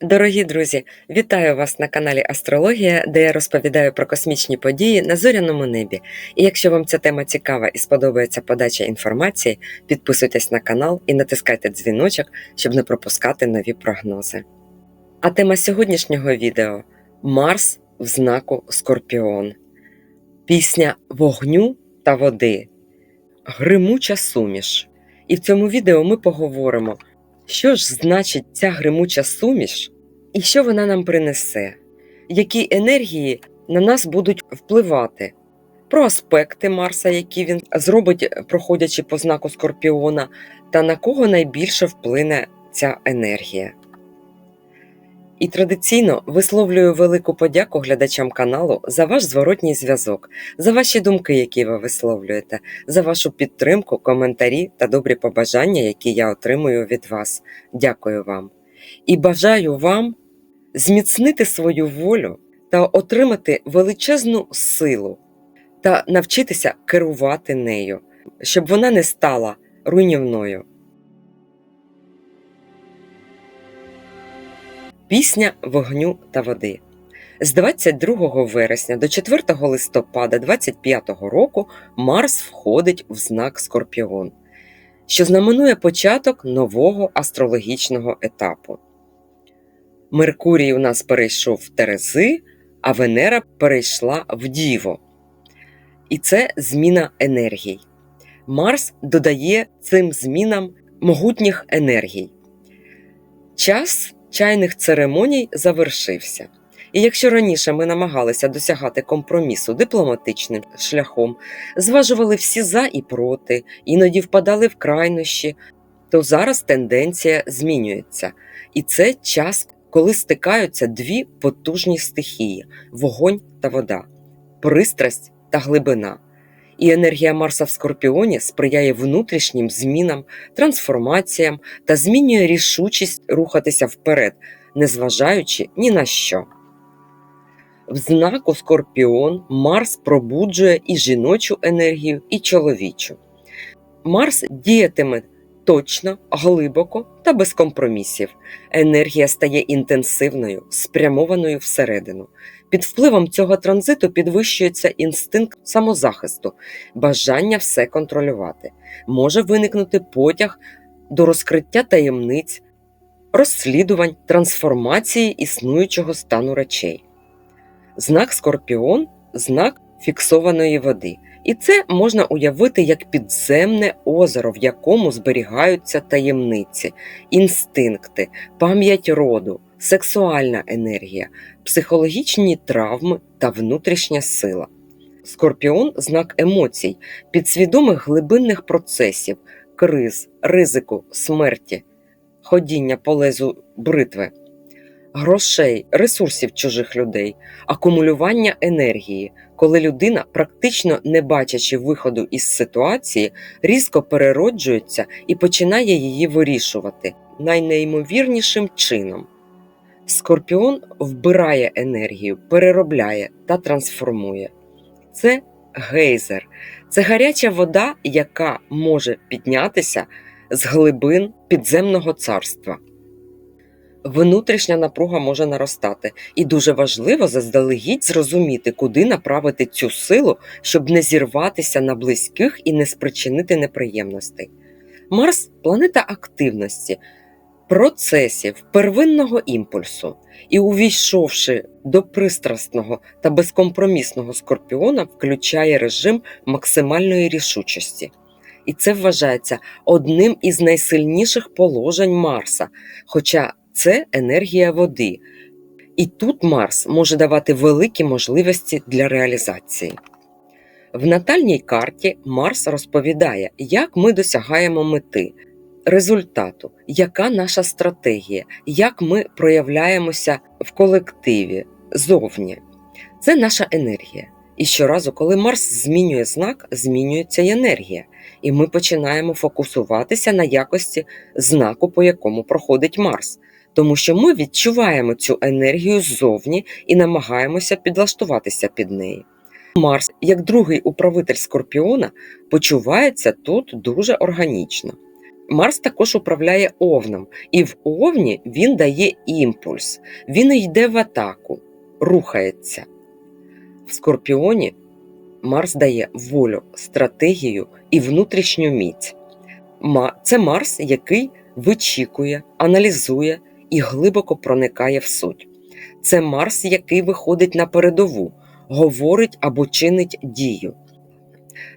Дорогі друзі, вітаю вас на каналі Астрологія, де я розповідаю про космічні події на зоряному небі. І якщо вам ця тема цікава і сподобається подача інформації, підписуйтесь на канал і натискайте дзвіночок, щоб не пропускати нові прогнози. А тема сьогоднішнього відео Марс в знаку Скорпіон. Пісня вогню та води. Гримуча суміш. І в цьому відео ми поговоримо. Що ж значить ця гримуча суміш і що вона нам принесе? Які енергії на нас будуть впливати? Про аспекти Марса, які він зробить, проходячи по знаку Скорпіона, та на кого найбільше вплине ця енергія. І традиційно висловлюю велику подяку глядачам каналу за ваш зворотній зв'язок, за ваші думки, які ви висловлюєте, за вашу підтримку, коментарі та добрі побажання, які я отримую від вас. Дякую вам. І бажаю вам зміцнити свою волю та отримати величезну силу та навчитися керувати нею, щоб вона не стала руйнівною. Пісня вогню та води. З 22 вересня до 4 листопада 25 року Марс входить в знак Скорпіон, що знаменує початок нового астрологічного етапу. Меркурій у нас перейшов в Терези, а Венера перейшла в Діво. І це зміна енергій. Марс додає цим змінам могутніх енергій. Час чайних церемоній завершився. І якщо раніше ми намагалися досягати компромісу дипломатичним шляхом, зважували всі за і проти, іноді впадали в крайнощі, то зараз тенденція змінюється. І це час, коли стикаються дві потужні стихії вогонь та вода, пристрасть та глибина. І енергія Марса в Скорпіоні сприяє внутрішнім змінам, трансформаціям та змінює рішучість рухатися вперед, незважаючи ні на що. В знаку Скорпіон Марс пробуджує і жіночу енергію, і чоловічу. Марс діятиме точно, глибоко та без компромісів. Енергія стає інтенсивною, спрямованою всередину. Під впливом цього транзиту підвищується інстинкт самозахисту, бажання все контролювати. Може виникнути потяг до розкриття таємниць, розслідувань, трансформації існуючого стану речей. Знак Скорпіон знак фіксованої води. І це можна уявити як підземне озеро, в якому зберігаються таємниці, інстинкти, пам'ять роду, сексуальна енергія, психологічні травми та внутрішня сила. Скорпіон знак емоцій, підсвідомих глибинних процесів, криз, ризику, смерті, ходіння по лезу бритви, грошей, ресурсів чужих людей, акумулювання енергії, коли людина, практично не бачачи виходу із ситуації, різко перероджується і починає її вирішувати найнеймовірнішим чином. Скорпіон вбирає енергію, переробляє та трансформує. Це гейзер, це гаряча вода, яка може піднятися з глибин підземного царства. Внутрішня напруга може наростати, і дуже важливо заздалегідь зрозуміти, куди направити цю силу, щоб не зірватися на близьких і не спричинити неприємностей. Марс планета активності, процесів, первинного імпульсу, і, увійшовши до пристрасного та безкомпромісного скорпіона, включає режим максимальної рішучості. І це вважається одним із найсильніших положень Марса. Хоча це енергія води. І тут Марс може давати великі можливості для реалізації. В натальній карті Марс розповідає, як ми досягаємо мети, результату, яка наша стратегія, як ми проявляємося в колективі зовні. Це наша енергія. І щоразу, коли Марс змінює знак, змінюється й енергія, і ми починаємо фокусуватися на якості знаку, по якому проходить Марс тому що ми відчуваємо цю енергію ззовні і намагаємося підлаштуватися під неї. Марс, як другий управитель Скорпіона, почувається тут дуже органічно. Марс також управляє овном, і в овні він дає імпульс, він йде в атаку, рухається. В Скорпіоні Марс дає волю, стратегію і внутрішню міць. Це Марс, який вичікує, аналізує і глибоко проникає в суть. Це Марс, який виходить на передову, говорить або чинить дію.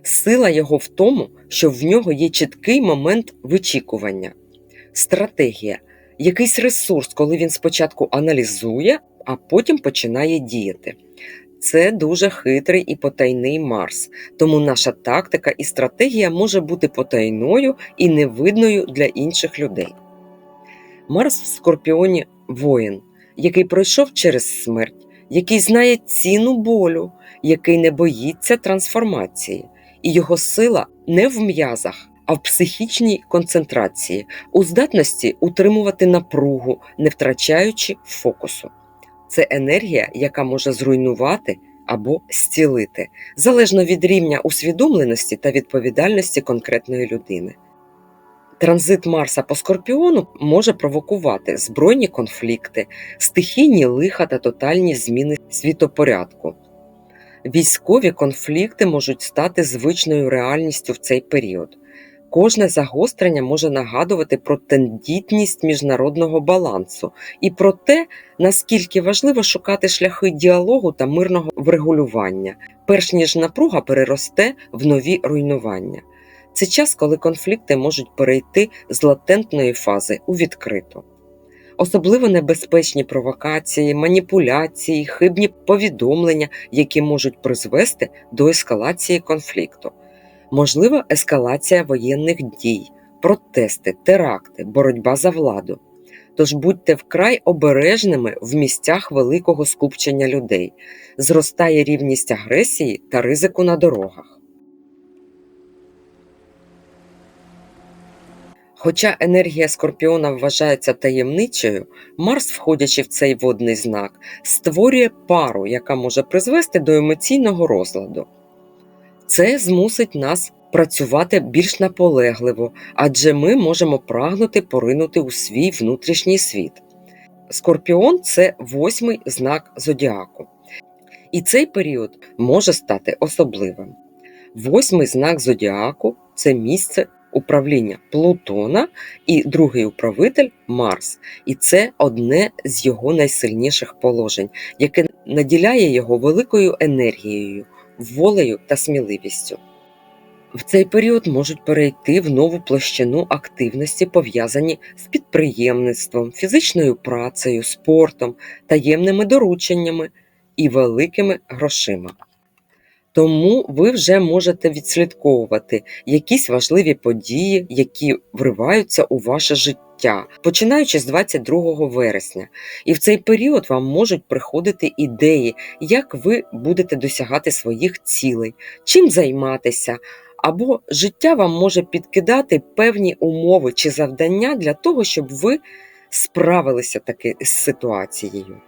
Сила його в тому, що в нього є чіткий момент вичікування, стратегія, якийсь ресурс, коли він спочатку аналізує, а потім починає діяти. Це дуже хитрий і потайний Марс, тому наша тактика і стратегія може бути потайною і невидною для інших людей. Марс в Скорпіоні воїн, який пройшов через смерть, який знає ціну болю, який не боїться трансформації, і його сила не в м'язах, а в психічній концентрації, у здатності утримувати напругу, не втрачаючи фокусу. Це енергія, яка може зруйнувати або зцілити, залежно від рівня усвідомленості та відповідальності конкретної людини. Транзит Марса по Скорпіону може провокувати збройні конфлікти, стихійні лиха та тотальні зміни світопорядку. Військові конфлікти можуть стати звичною реальністю в цей період. Кожне загострення може нагадувати про тендітність міжнародного балансу і про те, наскільки важливо шукати шляхи діалогу та мирного врегулювання, перш ніж напруга переросте в нові руйнування. Це час, коли конфлікти можуть перейти з латентної фази у відкриту. Особливо небезпечні провокації, маніпуляції, хибні повідомлення, які можуть призвести до ескалації конфлікту. Можлива ескалація воєнних дій, протести, теракти, боротьба за владу. Тож будьте вкрай обережними в місцях великого скупчення людей, зростає рівність агресії та ризику на дорогах. Хоча енергія Скорпіона вважається таємничою, Марс, входячи в цей водний знак, створює пару, яка може призвести до емоційного розладу. Це змусить нас працювати більш наполегливо, адже ми можемо прагнути поринути у свій внутрішній світ. Скорпіон це восьмий знак зодіаку. І цей період може стати особливим. Восьмий знак зодіаку це місце управління Плутона і другий управитель Марс. І це одне з його найсильніших положень, яке наділяє його великою енергією, волею та сміливістю. В цей період можуть перейти в нову площину активності, пов'язані з підприємництвом, фізичною працею, спортом, таємними дорученнями і великими грошима. Тому ви вже можете відслідковувати якісь важливі події, які вриваються у ваше життя, починаючи з 22 вересня. І в цей період вам можуть приходити ідеї, як ви будете досягати своїх цілей, чим займатися. Або життя вам може підкидати певні умови чи завдання для того, щоб ви справилися таки з ситуацією.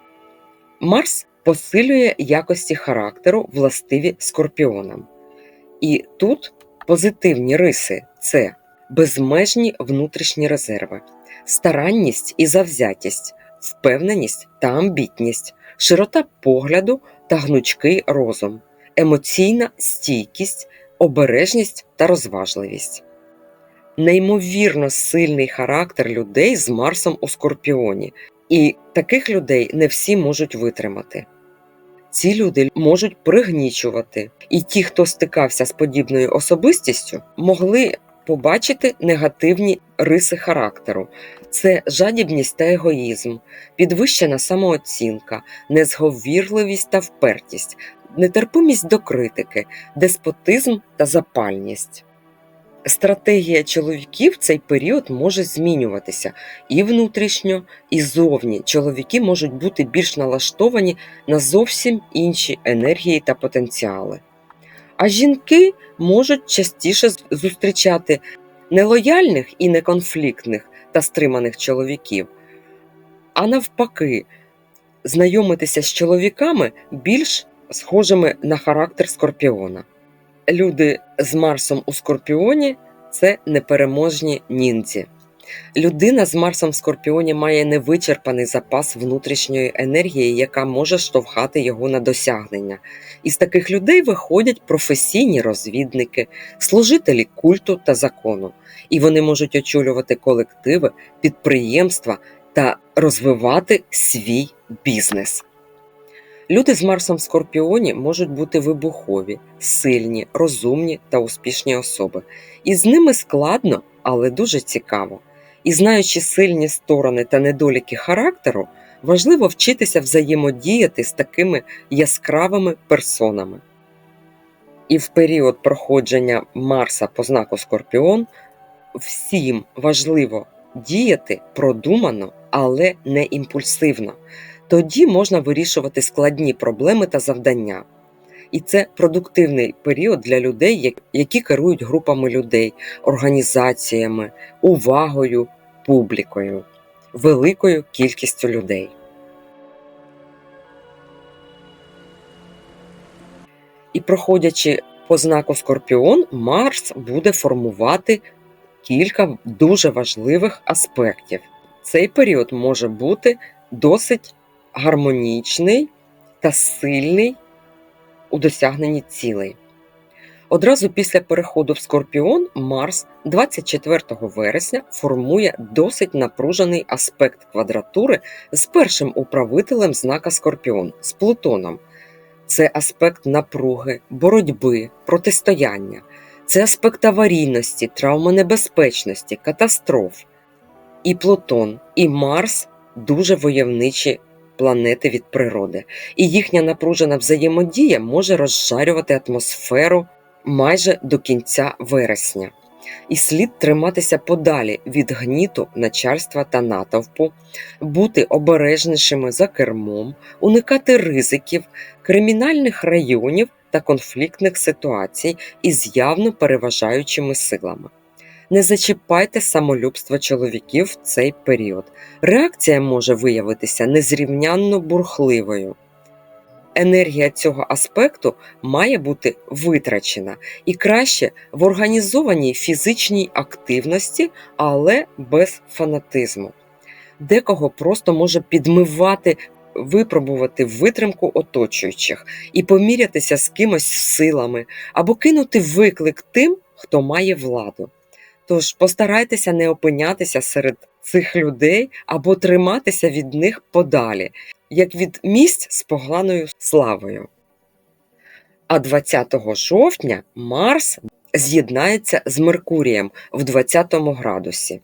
Марс посилює якості характеру, властиві скорпіонам. І тут позитивні риси це безмежні внутрішні резерви, старанність і завзятість, впевненість та амбітність, широта погляду та гнучкий розум, емоційна стійкість, обережність та розважливість. Неймовірно сильний характер людей з Марсом у Скорпіоні, і таких людей не всі можуть витримати. Ці люди можуть пригнічувати, і ті, хто стикався з подібною особистістю, могли побачити негативні риси характеру: це жадібність та егоїзм, підвищена самооцінка, незговірливість та впертість, нетерпимість до критики, деспотизм та запальність. Стратегія чоловіків в цей період може змінюватися і внутрішньо, і зовні. Чоловіки можуть бути більш налаштовані на зовсім інші енергії та потенціали. А жінки можуть частіше зустрічати нелояльних і неконфліктних та стриманих чоловіків, а навпаки, знайомитися з чоловіками більш схожими на характер скорпіона люди з Марсом у Скорпіоні це непереможні ніндзі. Людина з Марсом в Скорпіоні має невичерпаний запас внутрішньої енергії, яка може штовхати його на досягнення. Із таких людей виходять професійні розвідники, служителі культу та закону, і вони можуть очолювати колективи, підприємства та розвивати свій бізнес. Люди з Марсом в Скорпіоні можуть бути вибухові, сильні, розумні та успішні особи. І з ними складно, але дуже цікаво. І знаючи сильні сторони та недоліки характеру, важливо вчитися взаємодіяти з такими яскравими персонами. І в період проходження Марса по знаку Скорпіон всім важливо діяти продумано, але не імпульсивно. Тоді можна вирішувати складні проблеми та завдання. І це продуктивний період для людей, які керують групами людей, організаціями, увагою, публікою, великою кількістю людей. І проходячи по знаку Скорпіон, Марс буде формувати кілька дуже важливих аспектів. Цей період може бути досить гармонічний та сильний у досягненні цілей. Одразу після переходу в Скорпіон Марс 24 вересня формує досить напружений аспект квадратури з першим управителем знака Скорпіон з Плутоном. Це аспект напруги, боротьби, протистояння, це аспект аварійності, травмонебезпечності, катастроф. І Плутон, і Марс дуже войовничі планети від природи, і їхня напружена взаємодія може розжарювати атмосферу майже до кінця вересня. І слід триматися подалі від гніту начальства та натовпу, бути обережнішими за кермом, уникати ризиків, кримінальних районів та конфліктних ситуацій із явно переважаючими силами. Не зачіпайте самолюбство чоловіків в цей період. Реакція може виявитися незрівнянно бурхливою. Енергія цього аспекту має бути витрачена і краще в організованій фізичній активності, але без фанатизму. Декого просто може підмивати, випробувати витримку оточуючих і помірятися з кимось силами або кинути виклик тим, хто має владу. Тож постарайтеся не опинятися серед цих людей або триматися від них подалі, як від місць з поганою славою. А 20 жовтня Марс з'єднається з Меркурієм в 20 градусі.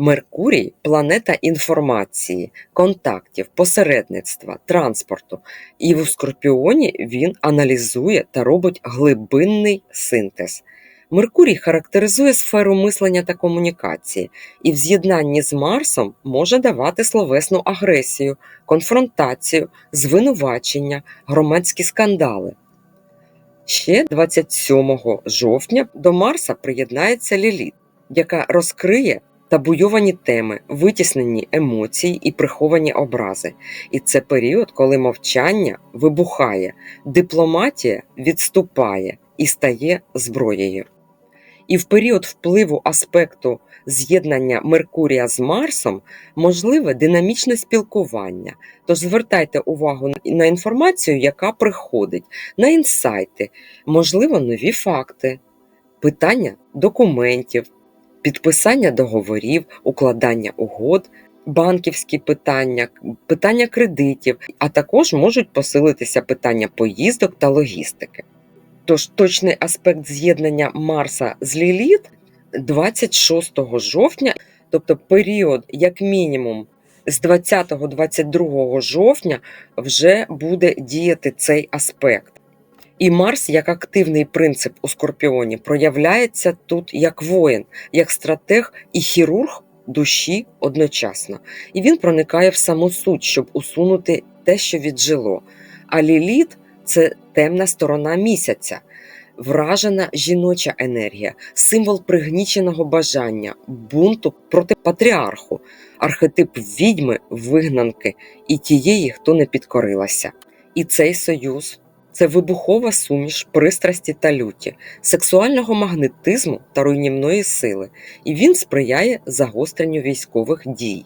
Меркурій планета інформації, контактів, посередництва, транспорту. І в Скорпіоні він аналізує та робить глибинний синтез. Меркурій характеризує сферу мислення та комунікації, і в з'єднанні з Марсом може давати словесну агресію, конфронтацію, звинувачення, громадські скандали. Ще 27 жовтня до Марса приєднається Ліліт, яка розкриє табуйовані теми, витіснені емоції і приховані образи. І це період, коли мовчання вибухає, дипломатія відступає і стає зброєю. І в період впливу аспекту з'єднання Меркурія з Марсом можливе динамічне спілкування. Тож звертайте увагу на інформацію, яка приходить, на інсайти, можливо, нові факти, питання документів, підписання договорів, укладання угод, банківські питання, питання кредитів, а також можуть посилитися питання поїздок та логістики. Тож точний аспект з'єднання Марса з Ліліт 26 жовтня, тобто період, як мінімум, з 20-22 жовтня вже буде діяти цей аспект. І Марс, як активний принцип у Скорпіоні, проявляється тут як воїн, як стратег і хірург душі одночасно. І він проникає в саму суть, щоб усунути те, що віджило. А Ліліт це темна сторона місяця, вражена жіноча енергія, символ пригніченого бажання, бунту проти патріарху, архетип відьми, вигнанки і тієї, хто не підкорилася. І цей союз це вибухова суміш пристрасті та люті, сексуального магнетизму та руйнівної сили, і він сприяє загостренню військових дій,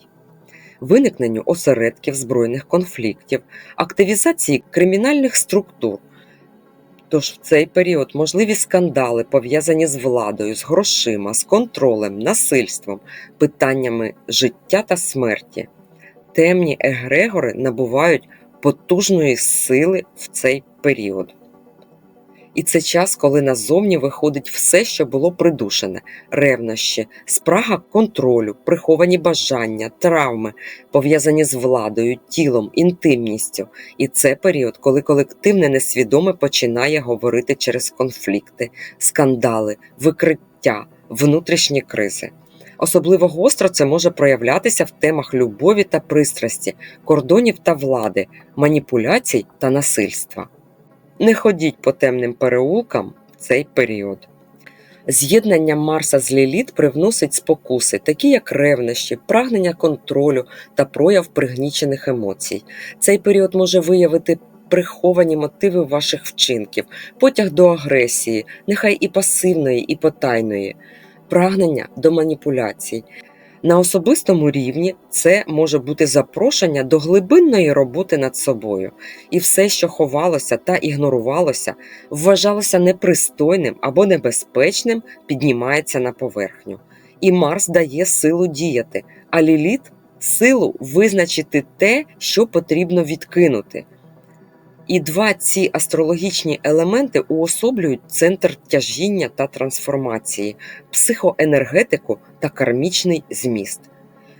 виникненню осередків збройних конфліктів, активізації кримінальних структур. Тож в цей період можливі скандали, пов'язані з владою, з грошима, з контролем, насильством, питаннями життя та смерті. Темні егрегори набувають потужної сили в цей період. І це час, коли назовні виходить все, що було придушене: ревнощі, спрага контролю, приховані бажання, травми, пов'язані з владою, тілом, інтимністю. І це період, коли колективне несвідоме починає говорити через конфлікти, скандали, викриття, внутрішні кризи. Особливо гостро це може проявлятися в темах любові та пристрасті, кордонів та влади, маніпуляцій та насильства. Не ходіть по темним переулкам в цей період. З'єднання Марса з Ліліт привносить спокуси, такі як ревнощі, прагнення контролю та прояв пригнічених емоцій. Цей період може виявити приховані мотиви ваших вчинків, потяг до агресії, нехай і пасивної, і потайної, прагнення до маніпуляцій. На особистому рівні це може бути запрошення до глибинної роботи над собою, і все, що ховалося та ігнорувалося, вважалося непристойним або небезпечним, піднімається на поверхню. І Марс дає силу діяти, а Ліліт силу визначити те, що потрібно відкинути. І два ці астрологічні елементи уособлюють центр тяжіння та трансформації, психоенергетику та кармічний зміст.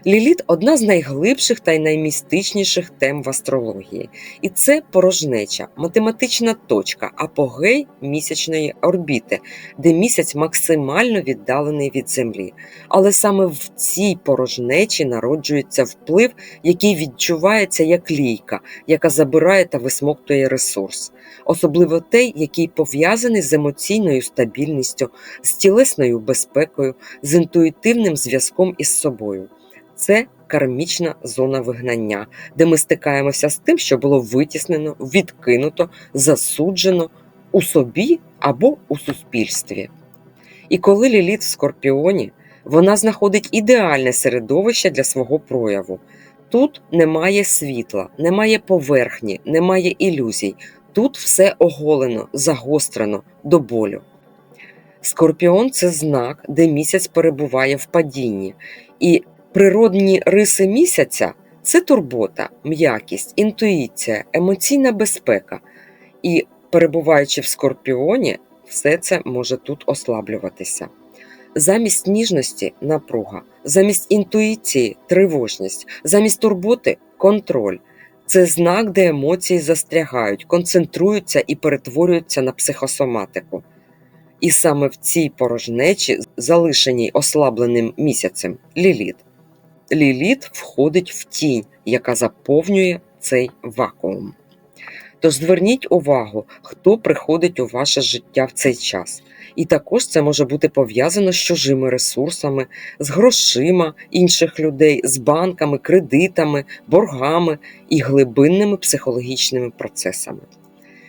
Ліліт одна з найглибших та й наймістичніших тем в астрології, і це порожнеча, математична точка, апогей місячної орбіти, де місяць максимально віддалений від Землі. Але саме в цій порожнечі народжується вплив, який відчувається як лійка, яка забирає та висмоктує ресурс, особливо той, який пов'язаний з емоційною стабільністю, з тілесною безпекою, з інтуїтивним зв'язком із собою це кармічна зона вигнання, де ми стикаємося з тим, що було витіснено, відкинуто, засуджено у собі або у суспільстві. І коли ліліт в скорпіоні, вона знаходить ідеальне середовище для свого прояву. Тут немає світла, немає поверхні, немає ілюзій. Тут все оголено, загострено до болю. Скорпіон це знак, де місяць перебуває в падінні, і Природні риси місяця це турбота, м'якість, інтуїція, емоційна безпека. І перебуваючи в скорпіоні, все це може тут ослаблюватися. Замість ніжності напруга, замість інтуїції тривожність, замість турботи контроль. Це знак, де емоції застрягають, концентруються і перетворюються на психосоматику. І саме в цій порожнечі, залишеній ослабленим місяцем, ліліт. Ліліт входить в тінь, яка заповнює цей вакуум. Тож зверніть увагу, хто приходить у ваше життя в цей час. І також це може бути пов'язано з чужими ресурсами, з грошима інших людей, з банками, кредитами, боргами і глибинними психологічними процесами.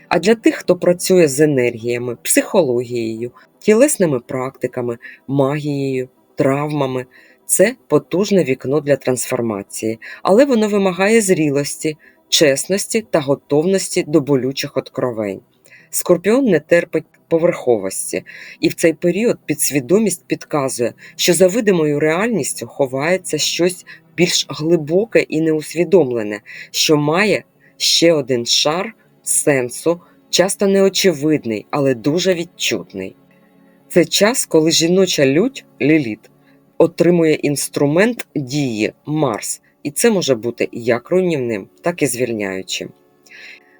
А для тих, хто працює з енергіями, психологією, тілесними практиками, магією, травмами, це потужне вікно для трансформації, але воно вимагає зрілості, чесності та готовності до болючих откровень. Скорпіон не терпить поверховості, і в цей період підсвідомість підказує, що за видимою реальністю ховається щось більш глибоке і неусвідомлене, що має ще один шар сенсу, часто неочевидний, але дуже відчутний. Це час, коли жіноча лють ліліт отримує інструмент дії Марс, і це може бути як руйнівним, так і звільняючим.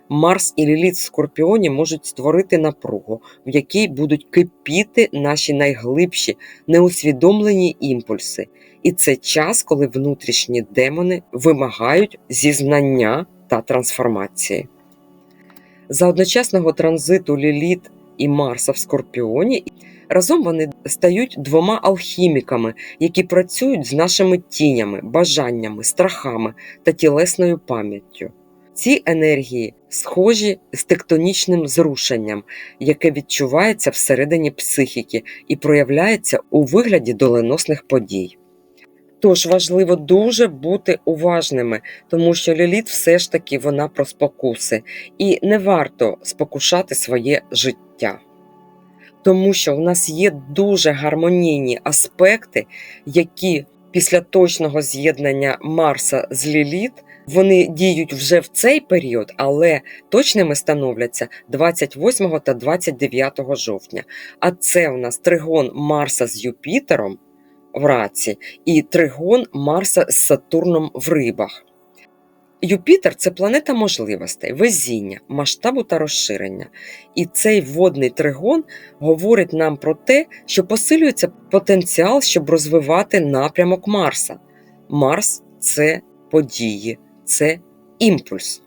Марс і Ліліт в Скорпіоні можуть створити напругу, в якій будуть кипіти наші найглибші неусвідомлені імпульси. І це час, коли внутрішні демони вимагають зізнання та трансформації. За одночасного транзиту Ліліт і Марса в Скорпіоні Разом вони стають двома алхіміками, які працюють з нашими тінями, бажаннями, страхами та тілесною пам'яттю. Ці енергії схожі з тектонічним зрушенням, яке відчувається всередині психіки і проявляється у вигляді доленосних подій. Тож важливо дуже бути уважними, тому що ліліт все ж таки вона про спокуси, і не варто спокушати своє життя. Тому що у нас є дуже гармонійні аспекти, які після точного з'єднання Марса з Ліліт вони діють вже в цей період, але точними становляться 28 та 29 жовтня. А це у нас тригон Марса з Юпітером в раці і тригон Марса з Сатурном в рибах. Юпітер це планета можливостей, везіння, масштабу та розширення. І цей водний тригон говорить нам про те, що посилюється потенціал, щоб розвивати напрямок Марса. Марс це події, це імпульс.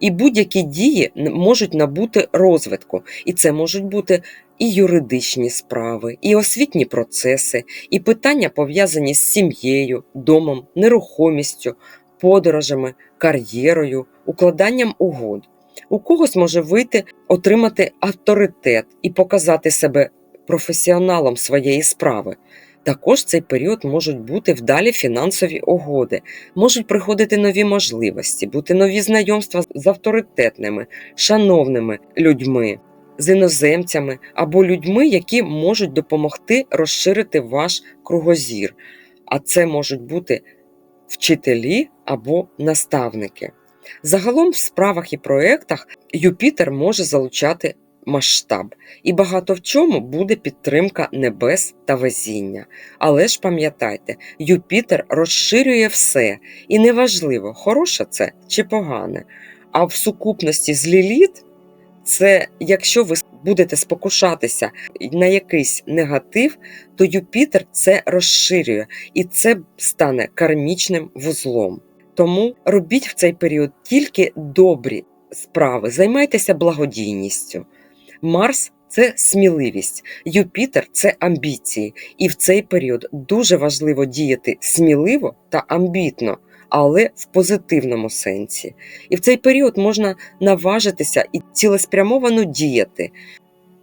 І будь-які дії можуть набути розвитку, і це можуть бути і юридичні справи, і освітні процеси, і питання пов'язані з сім'єю, домом, нерухомістю, подорожами, кар'єрою, укладанням угод. У когось може вийти отримати авторитет і показати себе професіоналом своєї справи. Також в цей період можуть бути вдалі фінансові угоди, можуть приходити нові можливості, бути нові знайомства з авторитетними, шановними людьми, з іноземцями або людьми, які можуть допомогти розширити ваш кругозір. А це можуть бути вчителі або наставники. Загалом в справах і проєктах Юпітер може залучати масштаб, і багато в чому буде підтримка небес та везіння. Але ж пам'ятайте, Юпітер розширює все, і неважливо, хороше це чи погане. А в сукупності з Ліліт, це якщо ви будете спокушатися на якийсь негатив, то Юпітер це розширює і це стане кармічним вузлом. Тому робіть в цей період тільки добрі справи, займайтеся благодійністю. Марс це сміливість, Юпітер це амбіції, і в цей період дуже важливо діяти сміливо та амбітно, але в позитивному сенсі. І в цей період можна наважитися і цілеспрямовано діяти.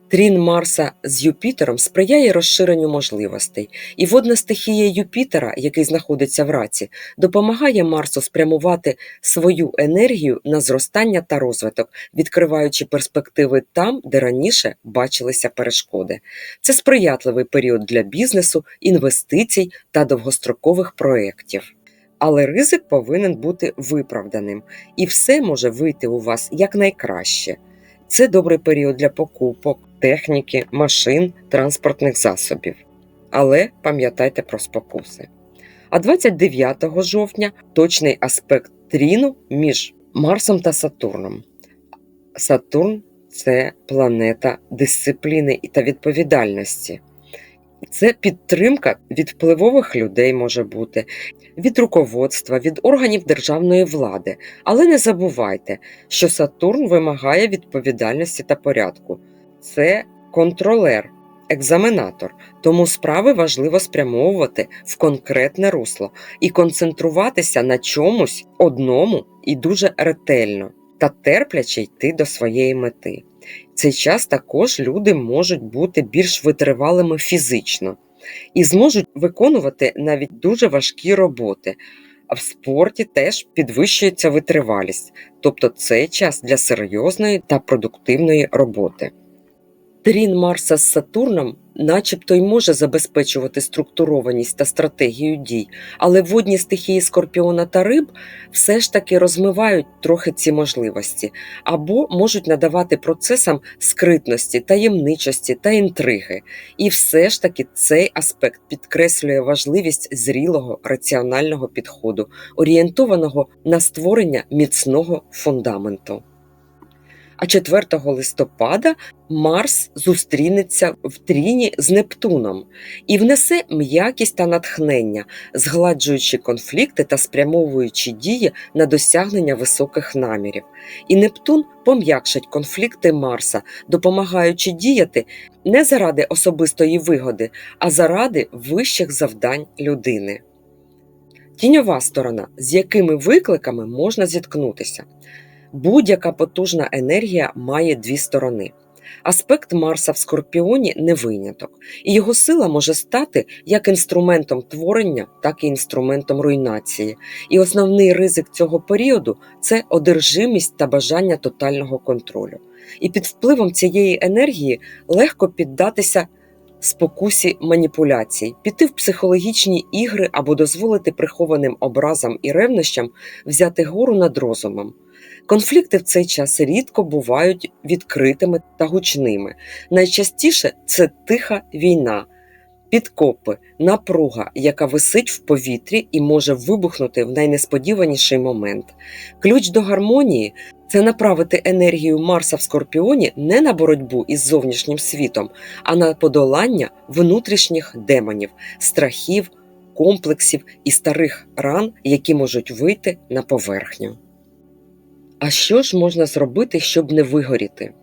Трін Марса з Юпітером сприяє розширенню можливостей, і водна стихія Юпітера, який знаходиться в раці, допомагає Марсу спрямувати свою енергію на зростання та розвиток, відкриваючи перспективи там, де раніше бачилися перешкоди. Це сприятливий період для бізнесу, інвестицій та довгострокових проєктів. Але ризик повинен бути виправданим, і все може вийти у вас якнайкраще. Це добрий період для покупок, техніки, машин, транспортних засобів. Але пам'ятайте про спокуси. А 29 жовтня точний аспект тріну між Марсом та Сатурном. Сатурн це планета дисципліни та відповідальності. Це підтримка від впливових людей може бути, від руководства, від органів державної влади. Але не забувайте, що Сатурн вимагає відповідальності та порядку. Це контролер, екзаменатор, тому справи важливо спрямовувати в конкретне русло і концентруватися на чомусь одному і дуже ретельно та терпляче йти до своєї мети. Цей час також люди можуть бути більш витривалими фізично і зможуть виконувати навіть дуже важкі роботи. А в спорті теж підвищується витривалість, тобто це час для серйозної та продуктивної роботи. Трін Марса з Сатурном начебто й може забезпечувати структурованість та стратегію дій, але водні стихії скорпіона та риб все ж таки розмивають трохи ці можливості або можуть надавати процесам скритності, таємничості та інтриги. І все ж таки цей аспект підкреслює важливість зрілого раціонального підходу, орієнтованого на створення міцного фундаменту. А 4 листопада Марс зустрінеться в тріні з Нептуном і внесе м'якість та натхнення, згладжуючи конфлікти та спрямовуючи дії на досягнення високих намірів. І Нептун пом'якшить конфлікти Марса, допомагаючи діяти не заради особистої вигоди, а заради вищих завдань людини. Тіньова сторона, з якими викликами можна зіткнутися. Будь-яка потужна енергія має дві сторони. Аспект Марса в Скорпіоні не виняток, і його сила може стати як інструментом творення, так і інструментом руйнації. І основний ризик цього періоду це одержимість та бажання тотального контролю. І під впливом цієї енергії легко піддатися спокусі маніпуляцій, піти в психологічні ігри або дозволити прихованим образам і ревнощам взяти гору над розумом. Конфлікти в цей час рідко бувають відкритими та гучними. Найчастіше це тиха війна, підкопи, напруга, яка висить в повітрі і може вибухнути в найнесподіваніший момент. Ключ до гармонії це направити енергію Марса в Скорпіоні не на боротьбу із зовнішнім світом, а на подолання внутрішніх демонів, страхів, комплексів і старих ран, які можуть вийти на поверхню. А що ж можна зробити, щоб не вигоріти?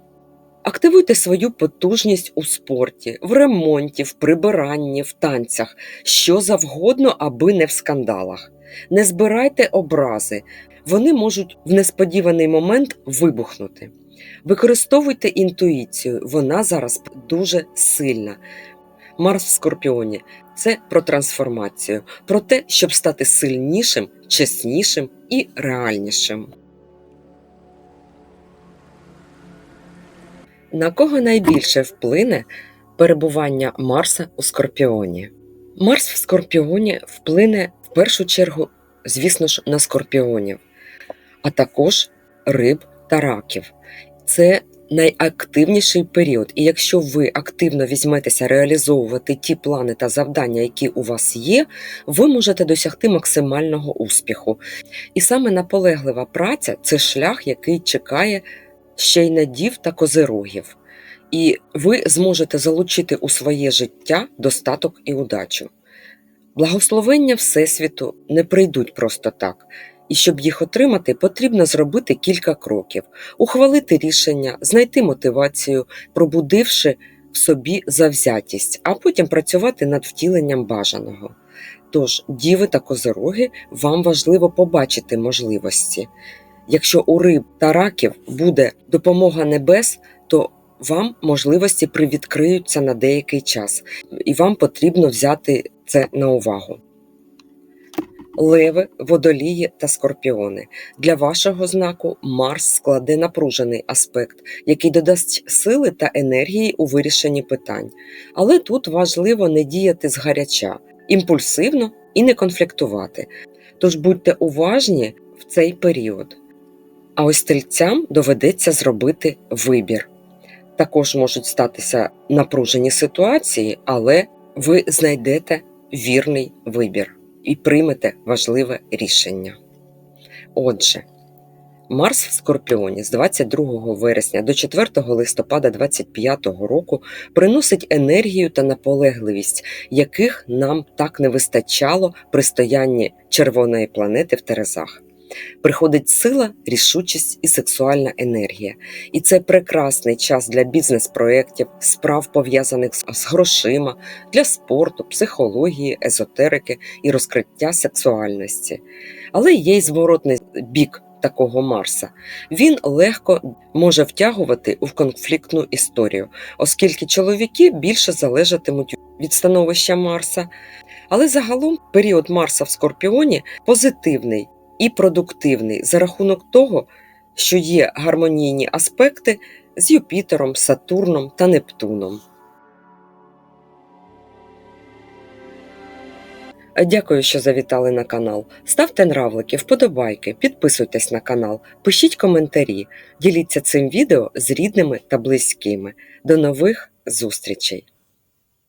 Активуйте свою потужність у спорті, в ремонті, в прибиранні, в танцях, що завгодно, аби не в скандалах. Не збирайте образи, вони можуть в несподіваний момент вибухнути. Використовуйте інтуїцію, вона зараз дуже сильна. Марс в Скорпіоні це про трансформацію, про те, щоб стати сильнішим, чеснішим і реальнішим. На кого найбільше вплине перебування Марса у Скорпіоні? Марс в Скорпіоні вплине в першу чергу, звісно ж, на скорпіонів, а також риб та раків. Це найактивніший період, і якщо ви активно візьметеся реалізовувати ті плани та завдання, які у вас є, ви можете досягти максимального успіху. І саме наполеглива праця це шлях, який чекає ще й надів та козирогів, і ви зможете залучити у своє життя достаток і удачу. Благословення Всесвіту не прийдуть просто так, і щоб їх отримати, потрібно зробити кілька кроків, ухвалити рішення, знайти мотивацію, пробудивши в собі завзятість, а потім працювати над втіленням бажаного. Тож, діви та козороги, вам важливо побачити можливості. Якщо у риб та раків буде допомога небес, то вам можливості привідкриються на деякий час, і вам потрібно взяти це на увагу. Леви, водолії та скорпіони. Для вашого знаку Марс складе напружений аспект, який додасть сили та енергії у вирішенні питань. Але тут важливо не діяти згаряча, імпульсивно і не конфліктувати. Тож будьте уважні в цей період. А ось тельцям доведеться зробити вибір. Також можуть статися напружені ситуації, але ви знайдете вірний вибір і приймете важливе рішення. Отже, Марс в Скорпіоні з 22 вересня до 4 листопада 2025 року приносить енергію та наполегливість, яких нам так не вистачало при стоянні червоної планети в Терезах. Приходить сила, рішучість і сексуальна енергія. І це прекрасний час для бізнес-проєктів, справ пов'язаних з грошима, для спорту, психології, езотерики і розкриття сексуальності. Але є й зворотний бік такого Марса. Він легко може втягувати у конфліктну історію, оскільки чоловіки більше залежатимуть від становища Марса. Але загалом період Марса в Скорпіоні позитивний і продуктивний за рахунок того, що є гармонійні аспекти з Юпітером, Сатурном та Нептуном. Дякую, що завітали на канал. Ставте нравлики, вподобайки, підписуйтесь на канал, пишіть коментарі, діліться цим відео з рідними та близькими. До нових зустрічей!